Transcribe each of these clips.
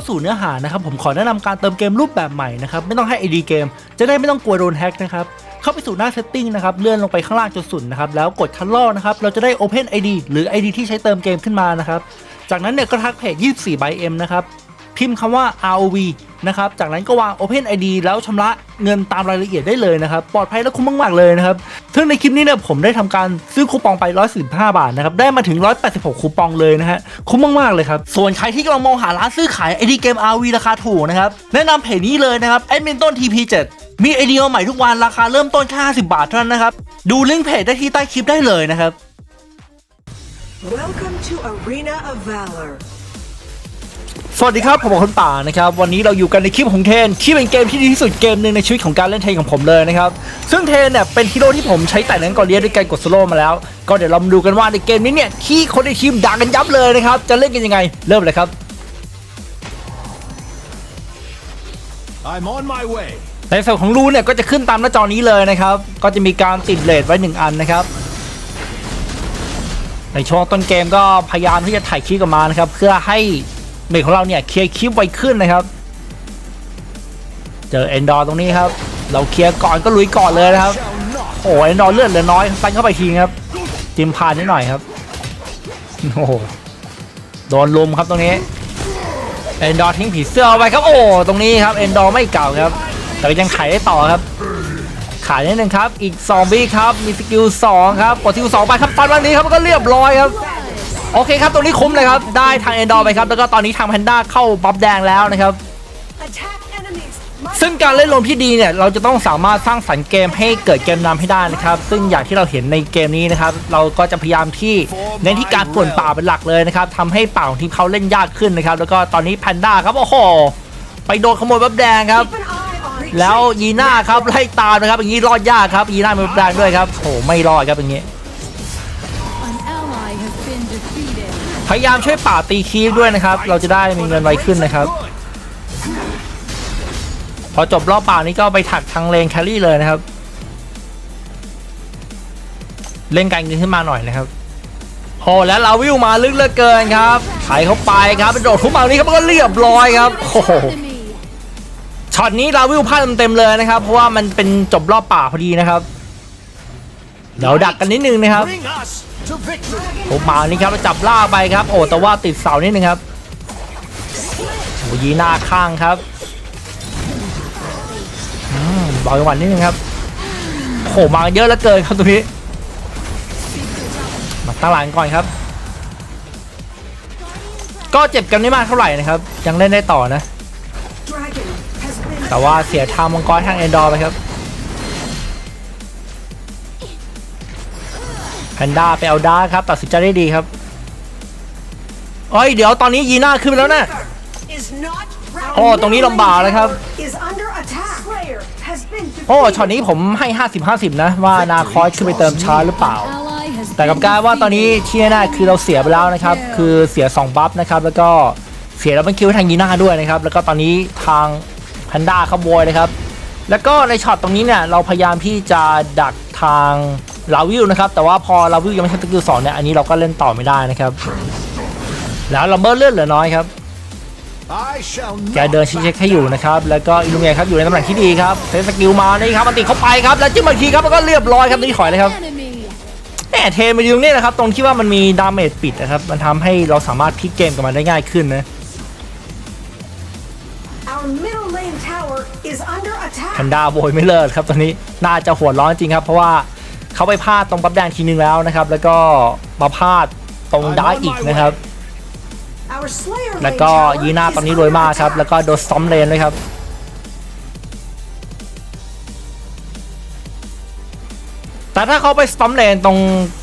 เข้าสู่เนื้อหานะครับผมขอแนะนำการเติมเกมรูปแบบใหม่นะครับไม่ต้องให้ ID เกม จะได้ไม่ต้องกลัวโดนแฮ็กนะครับเข้าไปสู่หน้าเซตติ้งนะครับเลื่อนลงไปข้างล่างจนสุดนะครับแล้วกดคันลอกนะครับเราจะได้ Open ID หรือ ID ที่ใช้เติมเกมขึ้นมานะครับจากนั้นเนี่ยก็ทักเพจ24 by M นะครับ พิมพ์คำว่า ROV นะครับ จากนั้นก็วาง Open ID แล้วชำระเงินตามรายละเอียดได้เลยนะครับ ปลอดภัยและคุ้มมากๆเลยนะครับซึ่งในคลิปนี้เนี่ยผมได้ทำการซื้อคูปองไป115บาทนะครับ ได้มาถึง 186 คูปองเลยนะฮะ คุ้มมากๆเลยครับ ส่วนใครที่กำลังมองหาร้านซื้อขาย ID เกม RV ราคาถูกนะครับ แนะนำเพจนี้เลยนะครับแอดมินต้น TP7 มีไอเดียใหม่ทุกวันราคาเริ่มต้นแค่50 บาทเท่านั้นนะครับ ดูลิงก์เพจได้ที่ใต้คลิปได้เลยนะครับ Welcome to Arena of Valor. สวัสดีครับ ผมคนป่านะครับ วันนี้เราอยู่กันในคลิปของเทน ที่เป็นเกมที่ดีที่สุดเกมหนึ่งในชีวิตของการเล่นเทนของผมเลยนะครับ ซึ่งเทนเนี่ยเป็นฮีโร่ที่ผมใช้แต่นั้นก่อนเรียนด้วยการกดโซโล่มาแล้ว ก็เดี๋ยวเรามาดูกันว่าในเกมนี้เนี่ย ที่คนในทีมด่ากันยับเลยนะครับ จะเล่นกันยังไง เริ่มเลยครับ I'm on my way. ในส่วนของรูเนี่ยก็จะขึ้นตามหน้าจอนี้เลยนะครับ ก็จะมีการติดเลทไว้หนึ่งอันนะครับ ในช่วงต้นเกมก็พยายามที่จะถ่ายคลิปออกมานะครับเพื่อให้ เมทของเราเนี่ยเคลียร์คลิปไวขึ้นนะครับ เจอเอนดอร์ตรงนี้ครับ เราเคลียร์ก่อนก็ลุยก่อนเลยนะครับ โอ้เอนดอร์เลือดเหลือน้อยฟันเข้าไปทีครับจิมพานนิดหน่อยครับโอ้โหโดนลุมครับตรงนี้เอนดอร์ทิ้งผีเสื้อเอาไว้ครับ โอ้ตรงนี้ครับเอนดอร์ไม่เก่าครับ แต่ยังขายได้ต่อครับ ขายนิดนึงครับ อีก2วิครับมีสกิล2ครับกดสกิล2ไปครับฟันวันนี้ครับก็เรียบร้อยครับ โอเคครับตรงนี้คุ้มเลยครับได้ทางเอนดอร์ไปครับแล้วก็ตอนนี้ทางแพนด้าเข้าบัฟแดงแล้วนะครับ Attack enemies. My ซึ่งการเล่นลมที่ดีเนี่ยเราจะต้องสามารถสร้างสรรค์เกมให้เกิดเกมนำให้ได้นะครับ ซึ่งอย่างที่เราเห็นในเกมนี้นะครับ เราก็จะพยายามที่เน้นที่การป่วนป่าเป็นหลักเลยนะครับทำให้ป่าของทีมเขาเล่นยากขึ้นนะครับ แล้วก็ตอนนี้แพนด้าครับโอ้โหไปโดนขโมยบัฟแดงครับ keep an eye on แล้วยีน่าครับไล่ตามนะครับอย่างนี้รอดยากครับยีน่ามีบัฟแดงด้วยครับโอ้ไม่รอดครับอย่างนี้ พยายามช่วยป่าตีคีฟด้วยนะครับ เราจะได้มีเงินไวขึ้นนะครับ พอจบรอบป่านี้ก็ไปถักทางเลนแครี่เลยนะครับ เล่นการเงินขึ้นมาหน่อยนะครับโอ้แล้วลาวิวมาลึกเหลือเกินครับไถเข้าไปครับไปโดดทุบมานี้ครับก็เรียบร้อยครับโอ้โหช็อตนี้ลาวิวพลาดเต็มๆเลยนะครับ เพราะว่ามันเป็นจบรอบป่าพอดีนะครับเดี๋ยวดักกันนิดนึงนะครับ ผมมานี่ครับจับล่ากไปครับ โอ้แต่ว่าติดเสานิดนึงครับโอ้ยีหน้าข้างครับอบอลจังหวะนิดนึงครับโหมาเยอะเหลือเกินครับตรงนี้ มาตั้งหลังก่อนครับ ก็เจ็บกันไม่มากเท่าไหร่นะครับ ยังเล่นได้ต่อนะ แต่ว่าเสียทางมังกรทางเอนดอร์ไปครับ พนด้าไปเอาดาร์คครับ ตัดสินใจได้ดีครับเอ้ยเดี๋ยวตอนนี้ยีน่าขึ้นไปแล้วนะ is not โอ้ตรงนี้ลำบากเลยครับ is under attack. Slayer has been โอ้ defeated. ช็อตนี้ผมให้ 50-50 นะ ว่านาคอสขึ้นไปเติมช้าหรือเปล่า Ally has แต่กับ been การว่าตอนนี้ defeated. ที่แน่ๆคือเราเสียไปแล้วนะครับ คือเสีย 2 บัฟนะครับ แล้วก็เสียดับเบิลคิวให้ทางยีน่าด้วยนะครับ แล้วก็ตอนนี้ทางแพนด้าขโมยนะครับ แล้วก็ในช็อตตรงนี้เนี่ยเราพยายามที่จะดักทาง ลาวิวนะครับ แต่ว่าพอลาวิวยังไม่ใช่สกิลสองเนี่ยอันนี้เราก็เล่นต่อไม่ได้นะครับ แล้วลัมเบอร์เลือดเหลือน้อยครับ I shall แก not เดินชี้เช็คให้อยู่นะครับ แล้วก็อิลูเมียครับอยู่ในตำแหน่งที่ดีครับเซตสกิลมานี่ครับมันติดเข้าไปครับ แล้วจิ้มอีกทีครับแล้วก็เรียบร้อยครับนี่ถอยเลยครับ Enemy. แหมเทมไปตรงนี้นะครับ ตรงที่ว่ามันมีดาเมจปิดนะครับ มันทำให้เราสามารถพลิกเกมกับมันได้ง่ายขึ้นนะ Our middle lane tower is under แพ attack. นด้าโวยไม่เลิกครับตอนนี้น่าจะหัวร้อนจริงครับ เพราะว่า เขาไปพลาดตรงบัฟแดงทีนึงแล้วนะครับ แล้วก็มาพลาดตรงดาร์กอีกนะครับ Our Slayer แล้ว lane ก็ tower ยีน่า is ตอนนี้รวยมากครับ under แล้วก็โดนซ้อมเลนเลยครับแต่ถ้าเขาไปสตอมเลนตรง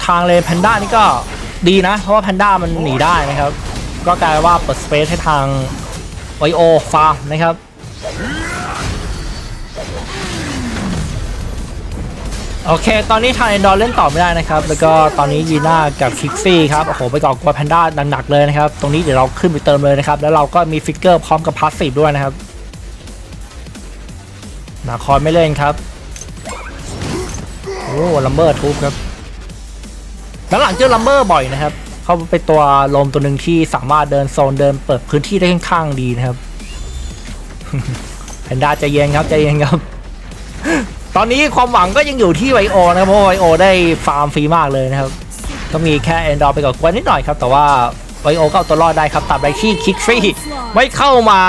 ทางเลนแพนด้านี่ก็ดีนะ เพราะว่าแพนด้ามันหนีได้นะครับ ก็กลายว่าเปิดสเปซให้ทางไวโอฟาร์มนะครับ โอเค ตอนนี้ทางเอนดอร์เล่นต่อไม่ได้นะครับ แล้วก็ตอนนี้ยีน่ากับคิกซี่ครับ โอ้โห ไปก่อกวนแพนด้าหนักๆเลยนะครับ ตรงนี้เดี๋ยวเราขึ้นไปเติมเลยนะครับ แล้วเราก็มีฟิกเกอร์พร้อมกับพาสซีฟด้วยนะครับ นาคอนไม่เล่นครับ โอ้ลัมเบอร์ทุบครับแล้วหลังเจอลัมเบอร์บ่อยนะครับ เขาเป็นตัวลมตัวหนึ่งที่สามารถเดินโซนเดินเปิดพื้นที่ได้ค่อนข้างดีนะครับ แพนด้าใจเย็นครับใจเย็นครับ ตอนนี้ความหวังก็ยังอยู่ที่ไวโอนะครับเพราะไวโอได้ฟาร์มฟรีมากเลยนะครับ ก็มีแค่เอนดอร์ไปกับกวนนิดหน่อยครับ แต่ว่าไวโอก็เอาตัวรอดได้ครับตับไรที่คิกฟรีไม่เข้ามา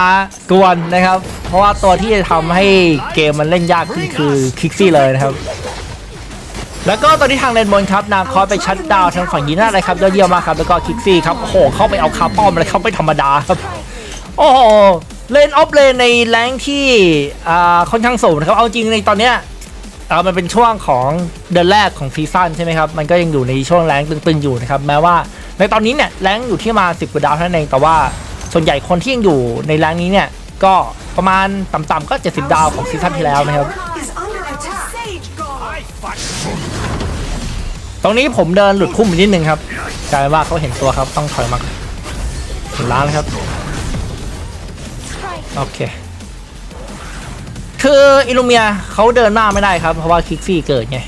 กวนนะครับ เพราะว่าตัวที่จะทำให้เกมมันเล่นยากขึ้นคือคิกซี่เลยนะครับแล้วก็ตอนนี้ทางเลนบนครับนาคอสไปชัดดาวทางฝั่งยีน่าเลยครับยอดเยี่ยมมากครับแล้วก็คิกซี่ครับโอ้โหเข้าไปเอาคาป้อมเลยครับไม่ธรรมดาครับ โอ้โหเลนออฟเลนในแรงที่ค่อนข้างสูงนะครับเอาจริงในตอนเนี้ย อ่ามันเป็นช่วงของเดือนแรกของซีซั่นใช่ไหมครับ มันก็ยังอยู่ในช่วงแรงตึงๆอยู่นะครับ แม้ว่าในตอนนี้เนี่ยแรงอยู่ที่มา 10กว่าดาวเท่านั้นเอง แต่ว่าส่วนใหญ่คนที่ยังอยู่ในแรงนี้เนี่ย ก็ประมาณต่ำๆก็ 70 ดาวของซีซั่นที่แล้วนะครับ ตรงนี้ผมเดินหลุดพุ่มไปนิดนึงครับกลายว่าเขาเห็นตัวครับต้องถอยมาถึงร้านครับ โอเค คืออิลูเมียเขาเดินหน้าไม่ได้ครับ เพราะว่าคิกซี่เกิดไง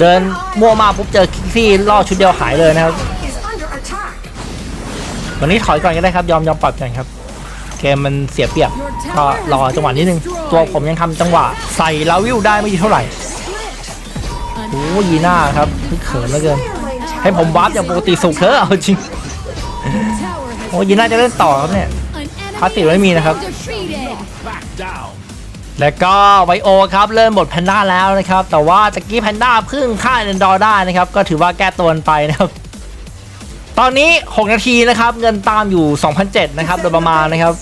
เดินมั่วมาปุ๊บเจอคิกซี่ล่อชุดเดียวหายเลยนะครับวันนี้ถอยก่อนก็ได้ครับ ยอมยอมปรับก่อนครับ เกมมันเสียเปรียบก็รอจังหวะนิดนึง ตัวผมยังทำจังหวะ ใส่ลาวิวได้ไม่ดีเท่าไหร่โอ้ยีน่าครับเขินเหลือเกิน ให้ผมวาร์ปอย่างปกติสุขเถอะเอาจริงโอ้ยีน่าจะเล่นต่อครับเนี่ยพาสติไม่มีนะครับ แล้วก็ไวโอครับเริ่มบทแพนด้าแล้วนะครับ แต่ว่าตะกี้แพนด้าพึ่งฆ่าเอนดอร์ได้นะครับ ก็ถือว่าแก้ตัวนไปนะครับ ตอนนี้ 6 นาทีนะครับ เงินตามอยู่ 2,007นะครับโดยประมาณนะครับ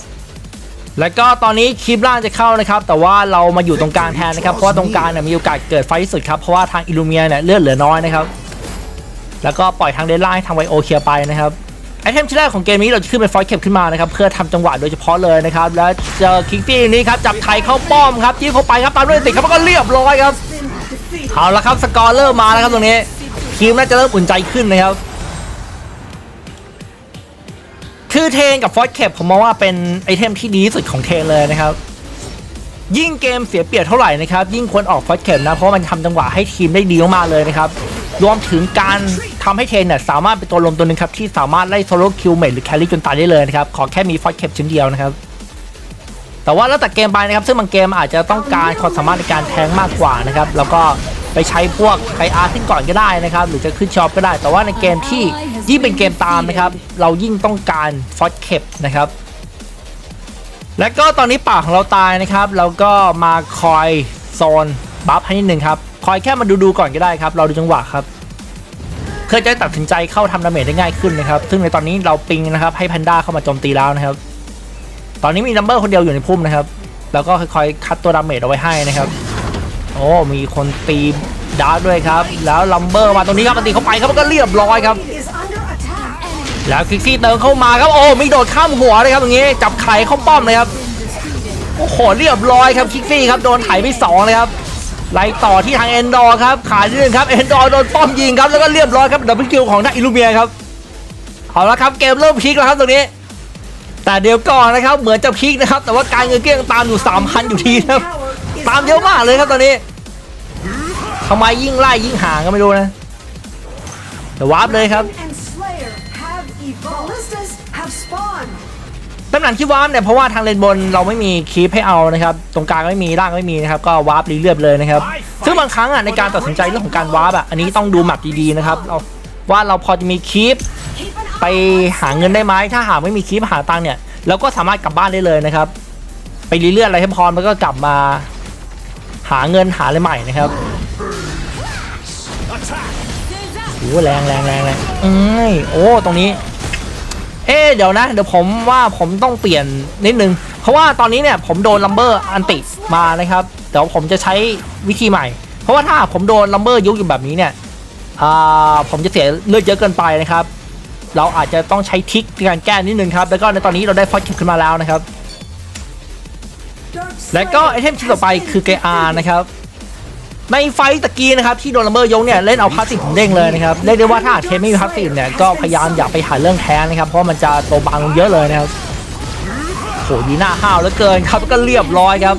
แล้วก็ตอนนี้คลิปล่างจะเข้านะครับ แต่ว่าเรามาอยู่ตรงกลางแทนนะครับเพราะว่าตรงกลางเนี่ยมีโอกาสเกิดไฟที่สุดครับเพราะว่าทางอิลูเมียเนี่ยเลือดเหลือน้อยนะครับ แล้วก็ปล่อยทางเดนล่าให้ทางไวโอเคลียร์ไปนะครับ ไอเทมชิ้นแรกของเกมนี้เราจะขึ้นเป็นฟอยเข็บขึ้นมานะครับเพื่อทำจังหวะโดยเฉพาะเลยนะครับแล้วเจอคิกซี่นี้ครับจับไถเข้าป้อมครับจี้เข้าไปครับตามด้วยติดครับแล้วก็เรียบร้อยครับเอาละครับสกอร์เริ่มมาแล้วครับตรงนี้ทีมน่าจะเริ่มอุ่นใจขึ้นนะครับคือเทนกับฟอสเคปผมมองว่าเป็นไอเทมที่ดีที่สุดของเทนเลยนะครับยิ่งเกมเสียเปรียบเท่าไหร่นะครับยิ่งควรออกฟอสเคปนะเพราะมันทำจังหวะให้ทีมได้ดีมากเลยนะครับ รวมถึงการทำให้เทนเนี่ยสามารถเป็นตัวลมตัวหนึ่งครับ ที่สามารถไล่โซโล่คิวเมทหรือแครี่จนตายได้เลยนะครับ ขอแค่มีฟอสเคปชิ้นเดียวนะครับ แต่ว่าแล้วแต่เกมไปนะครับ ซึ่งบางเกมอาจจะต้องการความสามารถในการแทงมากกว่านะครับ แล้วก็ไปใช้พวกไกอาร์ขึ้นก่อนก็ได้นะครับ หรือจะขึ้นช็อปก็ได้ แต่ว่าในเกมที่ยิ่งเป็นเกมตามนะครับ เรายิ่งต้องการฟอสเคปนะครับและก็ตอนนี้ป่ากของเราตายนะครับ เราก็มาคอยโซนบัฟให้นิดนึงครับ คอยแค่มาดูดูก่อนก็ได้ครับเราดูจังหวะครับเพื่อจะได้ตัดสินใจเข้าทำดาเมจได้ง่ายขึ้นนะครับ ซึ่งในตอนนี้เราปิงนะครับให้แพนด้าเข้ามาโจมตีแล้วนะครับ ตอนนี้มีนัมเบอร์คนเดียวอยู่ในพุ่มนะครับ แล้วก็ค่อยๆคัดตัวดาเมจเอาไว้ให้นะครับ โอ้มีคนตีดาร์กด้วยครับ แล้วลัมเบอร์มาตรงนี้ครับมาตีเข้าไปครับก็เรียบร้อยครับ แล้วคิกซี่เติมเข้ามาครับ โอ้มีโดดข้ามหัวเลยครับตรงนี้ จับไข่เข้าป้อมเลยครับ โอ้โหเรียบร้อยครับคิกซี่ครับโดนไถไปสองเลยครับ ไล่ต่อที่ทางเอนดอร์ครับขาดนิดนึงครับเอนดอร์โดนป้อมยิงครับแล้วก็เรียบร้อยครับดับเบิลคิวของนักอิลูเมียครับเอาละครับเกมเริ่มพลิกแล้วครับตรงนี้ แต่เดี๋ยวก่อนนะครับเหมือนจะพลิกนะครับ แต่ว่าการเงินเกลี้ยงตามอยู่3,000อยู่ทีครับ ตามเยอะมากเลยครับตอนนี้ทำไมยิ่งไล่ยิ่งห่างก็ไม่รู้นะเดี๋ยววาร์ปเลยครับ ตำแหน่งที่วาร์ปเนี่ยเพราะว่าทางเลนบนเราไม่มีคีปให้เอานะครับตรงกลางไม่มีล่างไม่มีนะครับก็วาร์ปรีเรียบเลยนะครับซึ่งบางครั้งอะในการตัดสินใจเรื่องของการวาร์ปอะอันนี้ต้องดูแมปดีๆนะครับเราว่าเราพอจะมีคีป Keep an ไปหาเงินได้ไหมถ้าหากไม่มีคีปหาตังค์เนี่ยเราก็สามารถกลับบ้านได้เลยนะครับ ไปรีเลือดอะไรให้พอมันก็กลับมา หาเงินหาอะไรใหม่นะครับ Attack. โอ้แรงแรงแรงแรงเอ้ยโอ้ตรงนี้ เอ๊เดี๋ยวนะ เดี๋ยวผมว่าผมต้องเปลี่ยนนิดนึง เพราะว่าตอนนี้เนี่ยผมโดนลัมเบอร์อันติมานะครับเดี๋ยวผมจะใช้วิธีใหม่ เพราะว่าถ้าผมโดนลัมเบอร์ยุกอยู่แบบนี้เนี่ยอ่าผมจะเสียเลือดเยอะเกินไปนะครับ เราอาจจะต้องใช้ทริคในการแก้นิดนึงครับ แล้วก็ในตอนนี้เราได้ฟอสคิปขึ้นมาแล้วนะครับ และก็ไอเทมชิ้นต่อไปคือเกอาร์นะครับ ในไฟตะกี้นะครับที่โดนลัมเบอร์ยกเนี่ยเล่นเอาพาสซีฟผมเด้งเลยนะครับเรียกได้ว่าถ้าเทมไม่มีพาสซีฟเนี่ยก็พยายามอย่าไปหาเรื่องแท้นะครับ เพราะมันจะโตบางลงเยอะเลยนะครับโหดีหน้าห้าวเหลือเกินครับก็เรียบร้อยครับ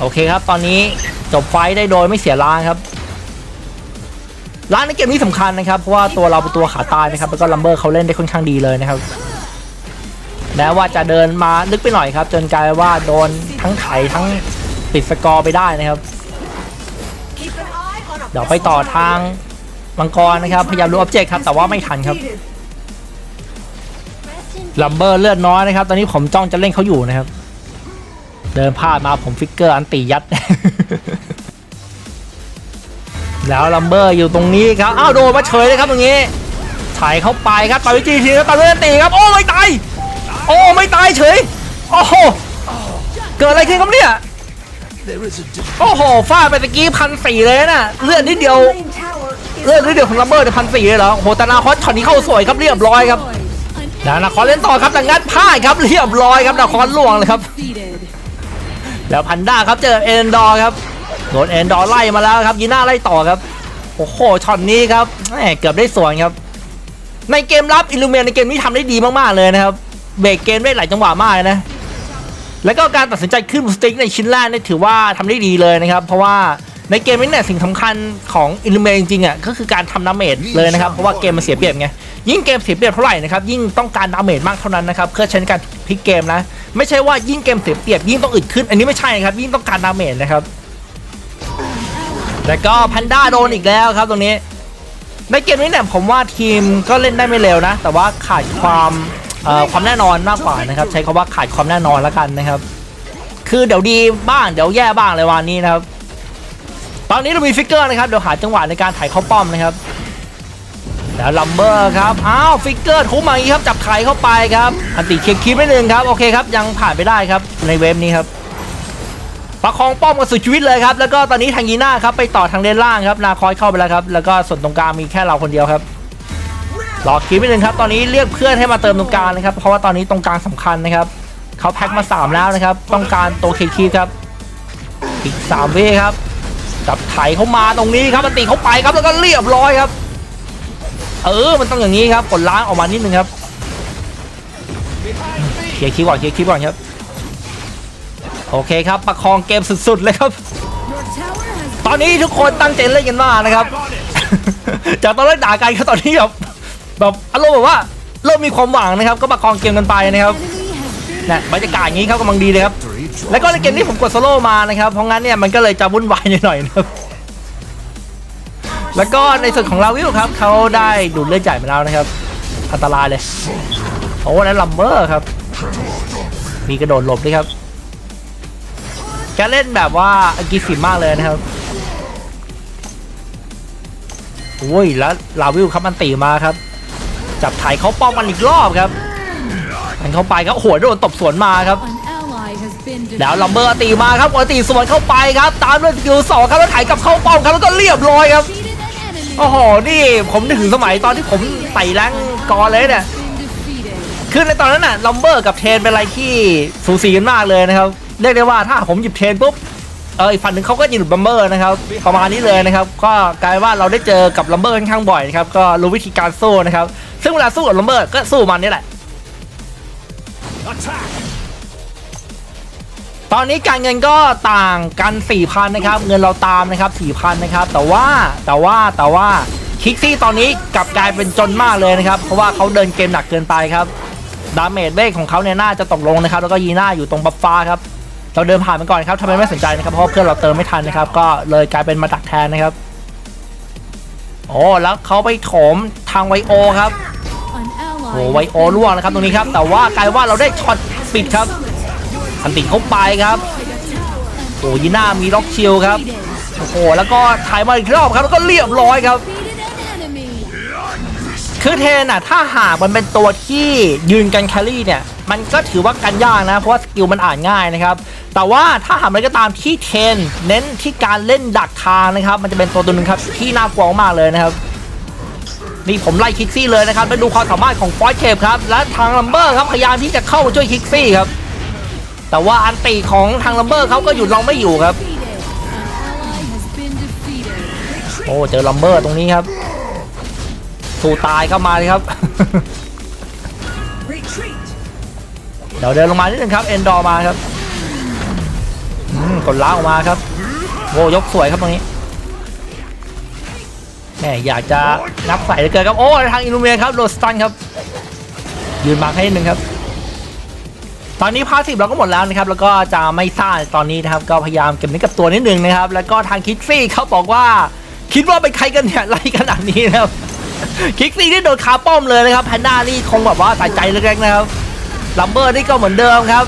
โอเคครับ ตอนนี้จบไฟได้โดยไม่เสียล้างครับร้านในเกมนี้สำคัญนะครับเพราะว่าตัวเราเป็นตัวขาตายนะครับแล้วก็ลัมเบอร์เขาเล่นได้ค่อนข้างดีเลยนะครับแม้ว่าจะเดินมาลึกไปหน่อยครับ จนกลายว่าโดนทั้งไถทั้งปิดสกอร์ไปได้นะครับ เดี๋ยวไปต่อทางมังกรนะครับ พยายามรู้ออบเจกต์ครับ แต่ว่าไม่ทันครับลัมเบอร์เลือดน้อยนะครับ ตอนนี้ผมจ้องจะเล่นเขาอยู่นะครับ เดินพลาดมาผมฟิกเกอร์อันตียัด แล้วลัมเบอร์อยู่ตรงนี้ครับ อ้าวโดนมาเฉยเลยครับตรงนี้ถ่ายเข้าไปครับต่อยวิจีทีครับต่อยวิจีตีครับ โอ้ไม่ตาย โอ้ไม่ตายเฉย โอ้โห เกิดอะไรขึ้นครับเนี่ย โอ้โหฟาดไปตะกี้พันสี่เลยนะเลือดนิดเดียว เลือดนิดเดียวของลัมเบอร์เนี่ยพันสี่เลยเหรอโหแต่นาคอสช็อตนี้เข้าสวยครับเรียบร้อยครับดานาคอนเล่นต่อครับแต่งัดพลาดครับเรียบร้อยครับนาคอนล่วงเลยครับ แล้วพันด้าครับเจอเอ็นดอร์ครับโดนเอ็นดอร์ไล่มาแล้วครับยีน่าไล่ต่อครับโอ้โหช็อตนี้ครับแหมเกือบได้สวนครับในเกมรับอิลูเมนในเกมนี้ทำได้ดีมากๆเลยนะครับเบรกเกมได้หลายจังหวะมากเลยนะ แล้วก็การตัดสินใจขึ้นสติ๊กในชิ้นแรกเนี่ยถือว่าทำได้ดีเลยนะครับ เพราะว่าในเกมนี้เนี่ยสิ่งสำคัญของอิลูเมนจริงๆอะก็คือการทำดาเมจเลยนะครับ เพราะว่าเกมมันเสียเปรียบไงยิ่งเกมเสียเปรียบเท่าไหร่นะครับยิ่งต้องการดาเมจมากเท่านั้นนะครับเพื่อใช้ในการพลิกเกมนะ ไม่ใช่ว่ายิ่งเกมเสียเปรียบยิ่งต้องอึดขึ้น อันนี้ไม่ใช่นะครับยิ่งต้องการดาเมจนะครับแล้วก็พันด้าโดนอีกแล้วครับตรงนี้ในเกมนี้เนี่ยผมว่าทีมก็เล่นได้ไม่เร็วนะ แต่ว่าขาดความเอ่อ ความแน่นอนมากกว่านะครับ ใช้คำว่าขาดความแน่นอนแล้วกันนะครับ คือเดี๋ยวดีบ้างเดี๋ยวแย่บ้างเลยวันนี้นะครับ ตอนนี้เรามีฟิกเกอร์นะครับเดี๋ยวหาจังหวะในการถ่ายเข้าป้อมนะครับแล้วลัมเบอร์ครับอ้าวฟิกเกอร์ทุบมาอย่างนี้ครับจับไข่เข้าไปครับอันติเคลียร์คีปไม่หนึ่งครับโอเคครับยังผ่านไปได้ครับในเวฟนี้ครับประคองป้อมกันสุดชีวิตเลยครับ แล้วก็ตอนนี้ทางยีน่าครับไปต่อทางเลนล่างครับนาคอยเข้าไปแล้วครับ แล้วก็ส่วนตรงกลางมีแค่เราคนเดียวครับ รอคิดไปหนึ่งครับ ตอนนี้เรียกเพื่อนให้มาเติมตรงกลางนะครับ เพราะว่าตอนนี้ตรงกลางสำคัญนะครับ เขาแพ็คมา 3 แล้วนะครับ ต้องการตัวเคคีครับ อีก3วิครับ จับไถเข้ามาตรงนี้ครับมันตีเข้าไปครับ แล้วก็เรียบร้อยครับ เออ มันต้องอย่างนี้ครับกดล้างออกมานิดนึงครับ เคลียร์คิวก่อน เคลียร์คิวก่อนครับ โอเคครับ ประคองเกมสุดๆเลยครับ ตอนนี้ทุกคนตั้งใจเล่นกันมากนะครับ จากตอนแรกด่ากันครับตอนนี้แบบ แบบอารมณ์แบบว่าเริ่มมีความหวังนะครับ ก็มาคองเกมกันไปนะครับ enemy has been นะบรรยากาศอย่างนี้ครับกำลังดีเลยครับ แล้วก็ในเกมนี้ผมกดโซโล่มานะครับ เพราะงั้นเนี่ยมันก็เลยจะวุ่นวายหน่อยนะครับ แล้วก็ในส่วนของลาวิลครับเขาได้ดูดเลือดใหญ่มาแล้วนะครับ อันตรายเลย โอ้แล้วลัมเบอร์ครับ มีกระโดดหลบด้วยครับแกเล่นแบบว่าอกิสิมากเลยนะครับโอ้ยแล้วลาวิลครับมันตีมาครับ จับถ่ายเขาป้อมมันอีกรอบครับมันเข้าไปครับโอ้โหโดนตบสวนมาครับ an ally has been แล้ว defeated. ลัมเบอร์ตีมาครับอัลตีสวนเข้าไปครับ ตามด้วยสกิลสองครับแล้วถ่ายกลับเข้าป้อมครับแล้วก็เรียบร้อยครับ Defeated an enemy โอ้โหนี่ผมนึกถึงสมัยตอนที่ผมไต่แรงกอนเลยเนี่ย been defeated. คือในตอนนั้นน่ะลัมเบอร์กับเทนเป็นอะไรที่สูสีกันมากเลยนะครับเรียกได้ว่าถ้าผมหยิบเทนปุ๊บเอออีกฝั่งหนึ่งเขาก็หยิบลัมเบอร์นะครับประมาณนี้เลยนะครับ ก็กลายว่าเราได้เจอกับลัมเบอร์ค่อนข้างบ่อยนะครับก็รู้วิธีการสู้นะครับ ซึ่งเวลาสู้กับลัมเบอร์ก็สู้มันนี่แหละ Attack! ตอนนี้การเงินก็ต่างกัน 4,000 นะครับ เงินเราตามนะครับ 4,000 นะครับ แต่ว่าแต่ว่าแต่ว่าคิกซี่ตอนนี้กลับกลายเป็นจนมากเลยนะครับ เพราะว่าเขาเดินเกมหนักเกินไปครับ ดาเมจเวกของเขาเนี่ยน่าจะตกลงนะครับ แล้วก็ยีน่าอยู่ตรงบัฟฟ้าครับ เราเดินผ่านมันก่อนครับทำไมไม่สนใจนะครับ เพราะว่าเพื่อนเราเติมไม่ทันนะครับ ก็เลยกลายเป็นมาดักแทนนะครับ โอ้แล้วเขาไปโถมทางไวโอครับ An ally โอ้ไวโอล่วงนะครับตรงนี้ครับ แต่ว่ากลายว่าเราได้ช็อตปิดครับอันติเข้าไปครับโอ้ยีน่ามีล็อกชิลครับ defeated. โอ้โหแล้วก็ถ่ายมาอีกรอบครับแล้วก็เรียบร้อยครับ Defeated an enemy. คือเทนอะถ้าหากมันเป็นตัวที่ยืนกันแครี่เนี่ย มันก็ถือว่ากันยากนะ เพราะว่าสกิลมันอ่านง่ายนะครับ แต่ว่าถ้าหากมันก็ตามที่เทน เน้นที่การเล่นดักทางนะครับ มันจะเป็นตัวตัวหนึ่งครับที่น่ากลัวมากเลยนะครับนี่ผมไล่คิกซี่เลยนะครับไปดูความสามารถของฟอยเคปครับและทางลัมเบอร์ครับพยายามที่จะเข้ามาช่วยคิกซี่ครับแต่ว่าอันตีของทางลัมเบอร์เขาก็หยุดเราไม่อยู่ครับ โอ้เจอลัมเบอร์ตรงนี้ครับสู้ตายเข้ามาเลยครับ เดี๋ยวเดินลงมานิดนึงครับ เอ็นดอร์มาครับกดล้าออกมาครับโอ้ยกสวยครับตรงนี้แหมอยากจะนับใส่เลือเกินครับ โอ้ทางอิลูเมียครับโดนสตันครับ ยืนมาให้นิดนึงครับ ตอนนี้พาสิบเราก็หมดแล้วนะครับ แล้วก็จะไม่ซ่าตอนนี้นะครับ ก็พยายามเก็บนื้กับตัวนิดนึงนะครับ แล้วก็ทางคิกซี่เขาบอกว่า คิดว่าเป็นใครกันเนี่ยไล่ขนาดนี้นะครับ คิกซี่ที่โดนคาป้อมเลยนะครับแพนด้านี่คงแบบว่าใส่ใจเล็กๆนะครับ ลัมเบอร์นี่ก็เหมือนเดิมครับ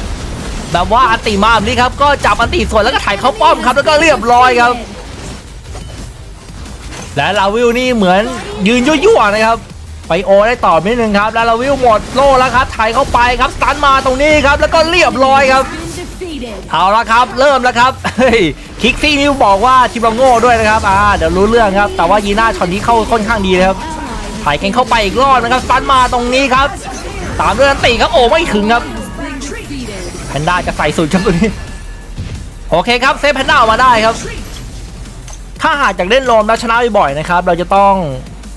แบบว่าอันติมาแบบนี้ครับ ก็จับอันติส่วนแล้วก็ถ่ายเข้าป้อมครับแล้วก็เรียบร้อยครับ และลาวิลนี่เหมือนยืนยั่วๆนะครับ ไปโอได้ต่อนิดนึงครับ แล้วลาวิลหมดโล่แล้วครับถ่ายเข้าไปครับสตันมาตรงนี้ครับ แล้วก็เรียบร้อยครับเอาละครับ เริ่มแล้วครับเฮ้ยคิกซี่นิวบอกว่าทีมเราโง่ด้วยนะครับอ่าเดี๋ยวรู้เรื่องครับ แต่ว่ายีน่าช็อตนี้เข้าค่อนข้างดีนะครับถ่ายกันเข้าไปอีกรอบนะครับสตันมาตรงนี้ครับ ตามด้วยอันติครับโอ้ไม่ถึงครับแพนด้าจะใส่สุดครับตัวนี้โอเคครับเซฟแพนด้าออกมาได้ครับ ถ้าหากจากเล่นโรมแล้วชนะบ่อยๆนะครับ เราจะต้อง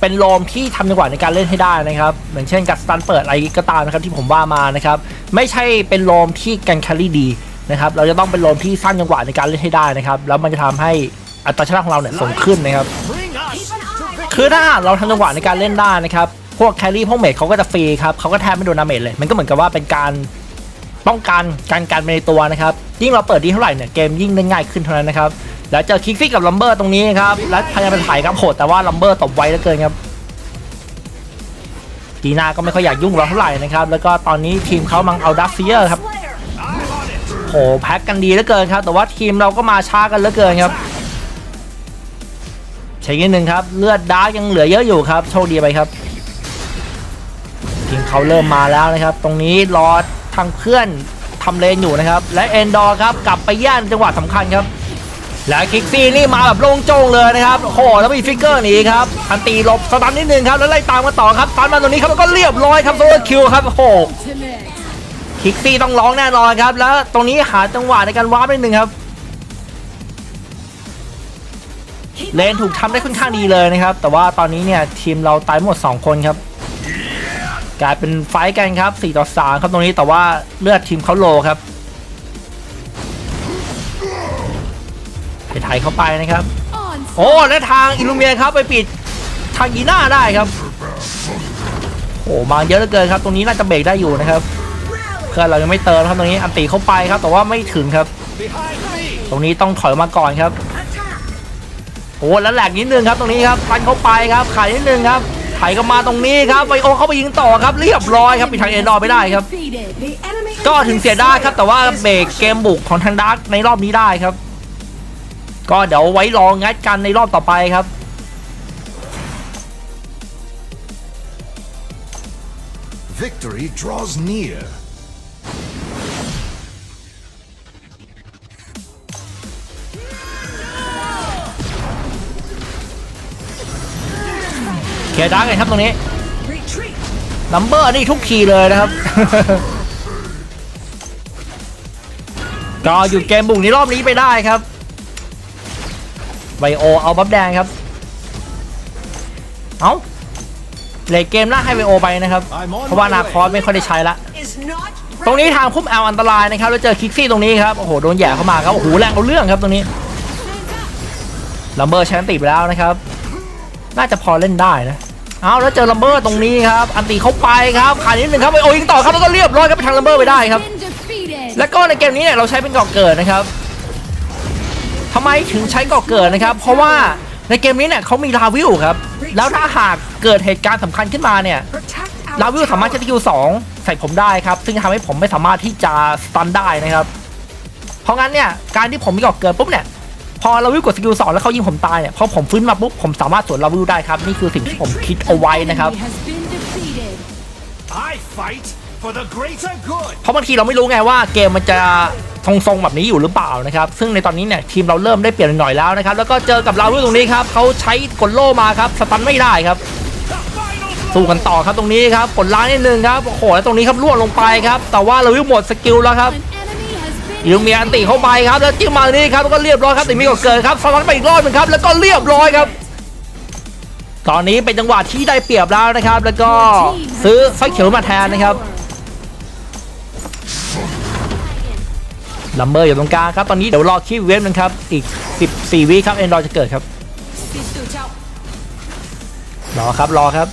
เป็นโรมที่ทำจังหวะในการเล่นให้ได้นะครับเหมือนเช่นกับสตันเปิดอะไรก็ตามนะครับที่ผมว่ามานะครับไม่ใช่เป็นโรมที่กันแคลรี่ดีนะครับเราจะต้องเป็นโรมที่สร้างจังหวะในการเล่นให้ได้นะครับแล้วมันจะทำให้อัตราชนะของเราเนี่ยสูงขึ้นนะครับคือถ้าหากเราทำจังหวะในการเล่นได้นะครับ พวกแครี่พวกเมจเขาก็จะฟรีครับเขาก็แทบไม่โดนดาเมจเลย มันก็เหมือนกับว่าเป็นการป้องกันการการไปในตัวนะครับ ยิ่งเราเปิดดีเท่าไหร่เนี่ยเกมยิ่งได้ง่ายขึ้นเท่านั้นนะครับ แล้วเจอคิกซี่กับลัมเบอร์ตรงนี้ครับ แล้วพยายามไปถ่ายครับโหดแต่ว่าลัมเบอร์ตบไวเหลือเกินครับดีนาก็ไม่ค่อยอยากยุ่งเราเท่าไหร่นะครับ แล้วก็ตอนนี้ทีมเขามังเอาดัฟเฟียครับโหแพ็กกันดีเหลือเกินครับ แต่ว่าทีมเราก็มาช้ากันเหลือเกินครับใช้นิดนึงครับ เลือดดาร์กยังเหลือเยอะอยู่ครับ โชคดีไปครับ ทีมเขาเริ่มมาแล้วนะครับ ตรงนี้รอทางเพื่อนทำเลนอยู่นะครับ และเอนดอร์ครับกลับไปย่านจังหวะสำคัญครับ และคิกซี่นี่มาแบบโล่งโจ้งเลยนะครับโอ้โหแล้วมีฟิกเกอร์หนีครับอันตีหลบสตันนิดนึงครับแล้วไล่ตามมาต่อครับสตันมาตรงนี้ครับแล้วก็เรียบร้อยครับโซลคิวครับโอ้โหคิกซี่ต้องร้องแน่นอนครับ แล้วตรงนี้หาจังหวะในการวาร์ปนิดนึงครับเลนถูกทำได้ค่อนข้างดีเลยนะครับ แต่ว่าตอนนี้เนี่ยทีมเราตายหมด 2 คนครับ กลายเป็นไฟกันครับ 4 ต่อ 3 ครับตรงนี้แต่ว่าเลือดทีมเขาโลครับไปไทยเข้าไปนะครับ โอ้และทางอิลูเมียครับไปปิดทางยีน่าได้ครับโอ้มาเยอะเหลือเกินครับ ตรงนี้น่าจะเบรกได้อยู่นะครับเพื่อนเรายังไม่เติมครับตรงนี้อันตีเข้าไปครับ แต่ว่าไม่ถึงครับ ตรงนี้ต้องถอยมาก่อนครับโอ้แล้วแหลกนิดนึงครับตรงนี้ครับฟันเข้าไปครับขายนิดนึงครับ ไถก็มาตรงนี้ครับไวโอเข้าไปยิงต่อครับเรียบร้อยครับปิดทางเอ็นดอร์ไม่ได้ครับ ก็ถึงเสียได้ครับแต่ว่าเบรกเกมบุกของทางดาร์กในรอบนี้ได้ครับ ก็เดี๋ยวไว้รองงัดกันในรอบต่อไปครับ เคลียร์ดาร์กเลยครับตรงนี้ retreat. นัมเบอร์นี่ทุกทีเลยนะครับ ก็หยุดเกมบุกในรอบนี้ไปได้ครับไบโอเอาบัฟแดงครับ เอาเลยเกมหน้าให้ไบโอไปนะครับ I'm on เพราะว่า my นาคอส way. ไม่ค่อยได้ใช้ละ Is not ตรงนี้ทางพุ่มแอลอันตรายนะครับ แล้วเจอคิกซี่ตรงนี้ครับ โอ้โห โดนแหย่เข้ามาครับ โอ้โห แรงเอาเรื่องครับตรงนี้ ลัมเบอร์ใช้อันติไปแล้วนะครับ น่าจะพอเล่นได้นะ เอาแล้วเจอลัมเบอร์ตรงนี้ครับ อันติเข้าไปครับขานิดหนึ่งครับโอ้ยิงต่อครับแล้วก็เรียบร้อยครับไปทางลัมเบอร์ไปได้ครับ แล้วก็ในเกมนี้เนี่ยเราใช้เป็นก่อเกิดนะครับทำไมถึงใช้ก่อเกิดนะครับ เพราะว่าในเกมนี้เนี่ยเขามีลาวิลครับ แล้วถ้าหากเกิดเหตุการณ์สำคัญขึ้นมาเนี่ยลาวิลสามารถใช้สกิลสองใส่ผมได้ครับ ซึ่งทำให้ผมไม่สามารถที่จะสตันได้นะครับ เพราะงั้นเนี่ยการที่ผมมีก่อเกิดปุ๊บเนี่ย พอลาวิลกดสกิลสองแล้วเขายิงผมตายเนี่ยพอผมฟื้นมาปุ๊บผมสามารถสวนลาวิลได้ครับ นี่คือสิ่งที่ผมคิดเอาไว้นะครับ Enemy has been defeated. I fight for the greater good. เพราะบางทีเราไม่รู้ไงว่าเกมมันจะทรงๆแบบนี้อยู่หรือเปล่านะครับซึ่งในตอนนี้เนี่ยทีมเราเริ่มได้เปลี่ยนหน่อยแล้วนะครับแล้วก็เจอกับลาวิลตรงนี้ครับเขาใช้กดโล่มาครับสตันไม่ได้ครับ The final สู้กันต่อครับตรงนี้ครับกดล้างนิดนึงครับโอ้โหแล้วตรงนี้ครับล่วงลงไปครับแต่ว่าลาวิลหมดสกิลแล้วครับ An enemy has been อิลูเมียอันติเข้าไปครับแล้วจิ้มมาตรงนี้ครับแล้วก็เรียบร้อยครับต่มีก็เกิดครับสลันไปอีกรอบหนึงครับแล้วก็เรียบร้อยครับตอนนี้เป็นจังหวะที่ได้เปรียบแล้วนะครับ แล้วก็ซื้อไฟเขียวมาแทนนะครับลัมเบอร์อยู่ตรงกลางครับ ตอนนี้เดี๋ยวรอคิวเวฟนึงครับ อีก 14 วิครับ เอนดอร์จะเกิดครับ รอครับรอครับ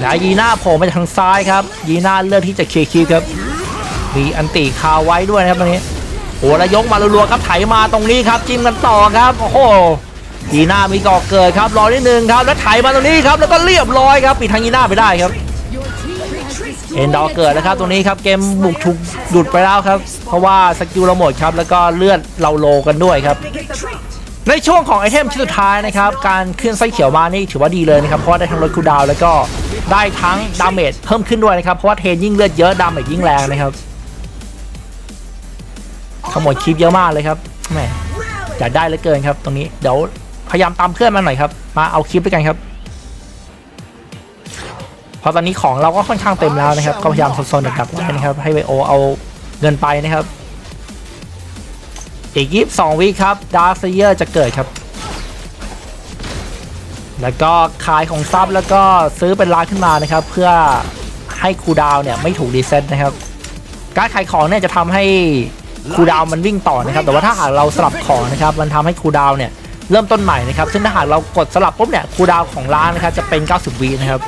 แล้วยีน่าโผล่มาจากทางซ้ายครับ ยีน่าเลือกที่จะเคลียร์คิวครับ มีอันติคาไว้ด้วยนะครับตรงนี้โอ้แล้วยกมารัวๆครับไถมาตรงนี้ครับจิ้มกันต่อครับโอ้โหยีน่ามีก่อเกิดครับรอนิดนึงครับแล้วไถมาตรงนี้ครับแล้วก็เรียบร้อยครับปิดทางยีน่าไปได้ครับเอ็นดอเกิดนะครับตรงนี้ครับเกมบุกถูกหยุดไปแล้วครับ เพราะว่าสกิลเราหมดครับแล้วก็เลือดเราโลกันด้วยครับในช่วงของไอเทมชิ้นสุดท้ายนะครับการขึ้นไส้เขียวมานี่ถือว่าดีเลยนะครับเพราะได้ทั้งลดคูดาวแล้วก็ได้ทั้งดาเมจเพิ่มขึ้นด้วยนะครับเพราะว่าเทนยิ่งเลือดเยอะดาเมจยิ่งแรงนะครับ ขโมยคลิปเยอะมากเลยครับแหมอยากได้เหลือเกินครับ ตรงนี้เดี๋ยวพยายามตามเพื่อนมาหน่อยครับ มาเอาคลิปด้วยกันครับพราะตอนนี้ของเราก็ค่อนข้างเต็มแล้วนะครับ ก็พยายามโซนๆดักๆไว้นะครับ ให้ไวโอเอาเงินไปนะครับ อีกยี่สองวิครับดาร์ s เยอร์จะเกิดครับ แล้วก็ขายของซับแล้วก็ซื้อเป็นร้านขึ้นมานะครับ เพื่อให้คูดาวเนี่ยไม่ถูกรีเซ็ตนะครับ การขายของเนี่ยจะทำให้ คูดาวมันวิ่งต่อนะครับ แต่ว่าถ้าหากเราสลับของนะครับ มันทำให้คูดาวเนี่ยเริ่มต้นใหม่นะครับ ซึ่งถ้าหากเรากดสลับปุ๊บเนี่ยคูดาวของร้านนะครับจะเป็น 90 วินะครับ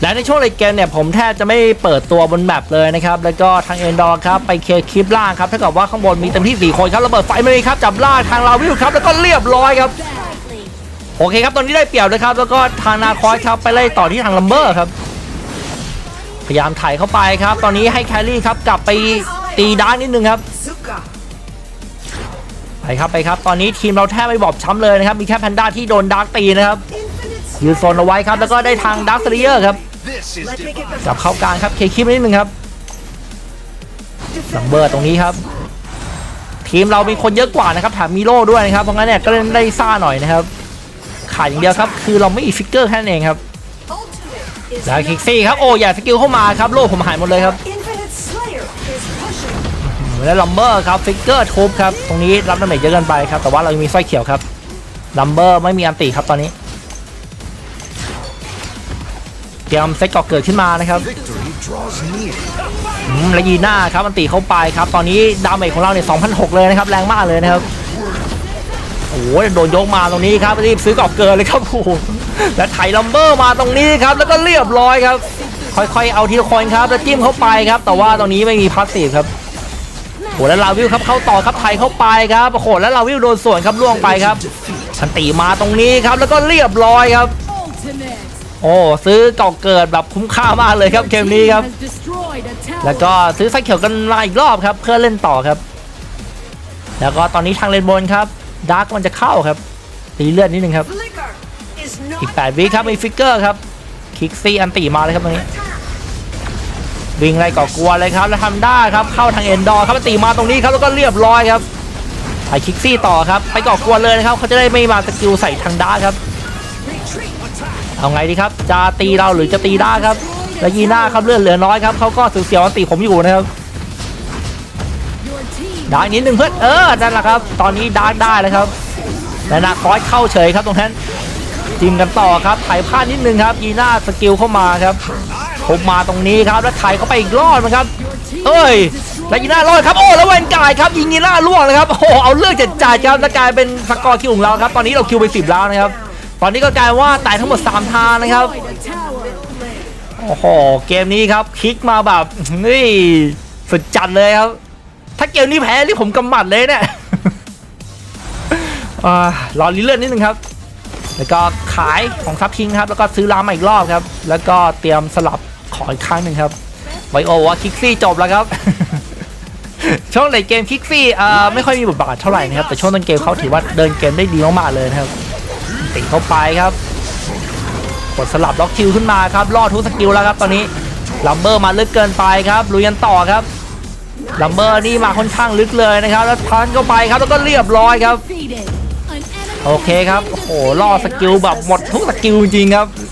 และในช่วงเลเกมเนี่ยผมแทบจะไม่เปิดตัวบนแมปเลยนะครับ แล้วก็ทางเอ็นดอร์ครับไปเคลียร์คลิปล่างครับถ้าเกิดว่าข้างบนมีเต็มที่ 4 คนครับระเบิดไฟมาเลยครับจับล่าทางลาวิวครับแล้วก็เรียบร้อยครับโอเคครับตอนนี้ได้เปรียบเลยครับ แล้วก็ทางนาคอยครับไปไล่ต่อที่ทางลัมเบอร์ครับ พยายามถ่ายเข้าไปครับ ตอนนี้ให้แคลรี่ครับกลับไป ตีด้านนิดนึงครับ Zuka. ไปครับไปครับ ตอนนี้ทีมเราแทบไม่บอบช้ำเลยนะครับ มีแค่แพนด้าที่โดนดาร์กตีนะครับ Infinite ยืนโซนเอาไว้ครับ แล้วก็ได้ทางดาร์คเซเยอร์ครับ This is Let me get the จับเข้ากลางครับเคลียร์คลิปนิดนึงครับลัมเบอร์ตรงนี้ครับ ทีมเรามีคนเยอะกว่านะครับแถมมีโล่ด้วยนะครับเพราะงั้นเนี่ยก็เล่นได้ซ่าหน่อยนะครับขาดอย่างเดียวครับ คือเราไม่มีฟิกเกอร์แค่นั้นเองครับ ultimate is แล้วคิกซี่ครับโอ้อย่าสกิลเข้ามาครับโล่ผมหายหมดเลยครับ แล้วลัมเบอร์ครับฟิกเกอร์ทุบครับ ตรงนี้รับดาเมจเยอะเกินไปครับ แต่ว่าเรายังมีสร้อยเขียวครับลัมเบอร์ไม่มีอันติครับตอนนี้เตรียมเซตก่อเกิดขึ้นมานะครับอืมและยีน่าครับอันตีเข้าไปครับ ตอนนี้ดาเมจของเราเนี่ย2,006เลยนะครับ แรงมากเลยนะครับโอ้โหโดนยกมาตรงนี้ครับรีบซื้อกอบเกินเลยครับโอ้และไถลัมเบอร์มาตรงนี้ครับ แล้วก็เรียบร้อยครับ ค่อยๆเอาทีละคนครับแล้วจิ้มเข้าไปครับ แต่ว่าตรงนี้ไม่มีพาสซีฟครับโหแล้วลาวิวครับเข้าต่อครับไถเข้าไปครับโอ้โหแล้วลาวิวโดนส่วนครับล่วงไปครับอันตีมาตรงนี้ครับแล้วก็เรียบร้อยครับ โอ้ซื้อกรอเกิดแบบคุ้มค่ามากเลยครับเกมนี้ครับ แล้วก็ซื้อไฟเขียวกันมาอีกรอบครับ เพื่อเล่นต่อครับ แล้วก็ตอนนี้ทางเลนบนครับดาร์กมันจะเข้าครับตีเลือดนิดนึงครับอีก8วิครับมีฟิกเกอร์ครับคิกซี่อันตีมาเลยครับตรงนี้ วิ่งไล่ก่อกลัวเลยครับแล้วทำได้ครับเข้าทางเอนดอร์ครับตีมาตรงนี้ครับแล้วก็เรียบร้อยครับไอคิกซี่ต่อครับไปก่อกวนเลยนะครับเขาจะได้ไม่มาสกิลใส่ทางดาครับเอาไงดีครับจะตีเราหรือจะตีด้ครับแล้วยีน่าครับเลือดเหลือน้อยครับเขาก็เสียวๆอันตีผมอยู่นะครับ Your team ดาร์กนิดนึงเพื่อนเออนั่นแหละครับ ตอนนี้ดาร์กได้แล้วครับและนาคอยเข้าเฉยครับตรงนั้นจิมกันต่อครับถ่พลาดนิดนึงครับยีน่าสกิลเข้ามาครับ ผมมาตรงนี้ครับแล้วถ่ายเข้าไปอีกรอบนะครับเอ้ยและยีน่ารอดครับโอ้แล้วเวนกายครับยิงยีน่าล่วงเลยครับโอ้เอาเลือกจัดจ่ายครับแล้วกลายเป็นสกอร์คิวของเราครับ ตอนนี้เราคิวไป10แล้วนะครับ ตอนนี้ก็กลายว่าตายทั้งหมด3ทางนะครับโอ้โหเกมนี้ครับคลิกมาแบบนี่สุดจัดเลยครับ ถ้าเกมนี้แพ้นี่ผมกำหมัดเลยเนี่ยรอรีเลื่อนนิดนึงครับ แล้วก็ขายของซับทิ้งครับ แล้วก็ซื้อร้านมาอีกรอบครับ แล้วก็เตรียมสลับ ขออีกครั้งหนึ่งครับไวโอว่าคิกซี่จบแล้วครับ ช่วงในเกมคิกซี่เอ่อไม่ค่อยมีบทบาทเท่าไหร่นะครับ แต่ช่วงต้นเกมเขาถือว่าเดินเกมได้ดีมากๆเลยนะครับติดเข้าไปครับกดสลับล็อกคิวขึ้นมาครับรอดทุกสกิลแล้วครับตอนนี้ลัมเบอร์มาลึกเกินไปครับลุยกันต่อครับลัมเบอร์นี่มาค่อนข้างลึกเลยนะครับ แล้วพันเข้าไปครับแล้วก็เรียบร้อยครับ Defeated. An enemy โอเคครับ has โอ้ been โหล่อสกิลแบบหมดทุกสกิลจริงๆครับอืม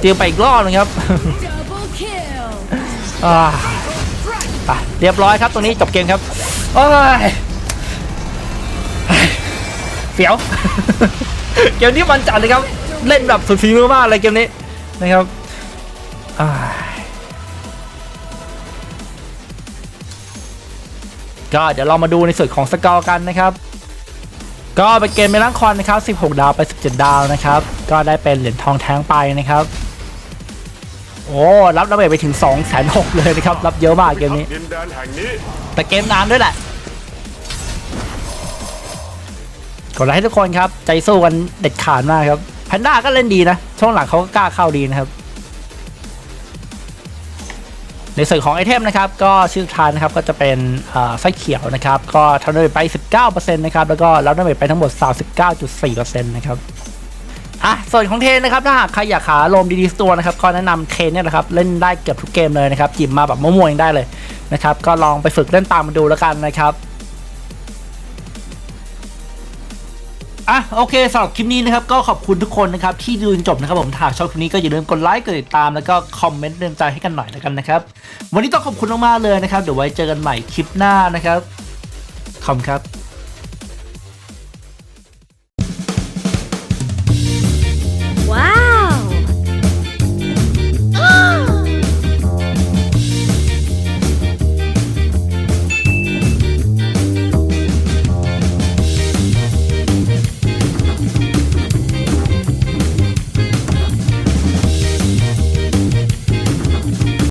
เตียมไปอีกรอบนึงครับไปเรียบร้อยครับตรงนี้จบเกมครับโอ้ยเสียวเกมนี้มันจัดเลยครับ เล่นแบบสุดฝีมือมากเลยเกมนี้นะครับก็เดี๋ยวเรามาดูในส่วนของสกอร์กันนะครับ ก็เป็นเกมเมลังคอนนะครับ 16 ดาวไป 17 ดาวนะครับ ก็ได้เป็นเหรียญทองแท้งไปนะครับ โอ้รับระเบิดไปถึง 2 6 0 0 0เลยนะครับ รับเยอะมากเกมนี้ ดินแดนแห่งนี้แต่เกมนานด้วยแหละกดไลค์ให้ทุกคนครับ ใจสู้กันเด็ดขาดมากครับ แพนด้าก็เล่นดีนะ ช่วงหลังเขาก็กล้าเข้าดีนะครับ ในส่วนของไอเทมนะครับก็ชื่อทานนะครับก็จะเป็นไส้เขียวนะครับก็ทำดาเมจไป 19%นะครับแล้วก็รับดาเมจไปทั้งหมด 39.4%นะครับอะส่วนของเทนนะครับถ้าหากใครอยากหาลมดีๆตัวนะครับก็แนะนำเทนเนี่ยนะครับเล่นได้เกือบทุกเกมเลยนะครับหยิบมาแบบมั่วๆยังได้เลยนะครับก็ลองไปฝึกเล่นตามมาดูแล้วกันนะครับ อะโอเคสำหรับคลิปนี้นะครับก็ขอบคุณทุกคนนะครับที่ดูจนจบนะครับผมถ้าชอบคลิปนี้ก็อย่าลืมกดไลค์กดติดตามแล้วก็คอมเมนต์เตือนใจให้กันหน่อยแล้วกันนะครับวันนี้ต้องขอบคุณมากๆเลยนะครับเดี๋ยวไว้เจอกันใหม่คลิปหน้านะครับขอบคุณครับ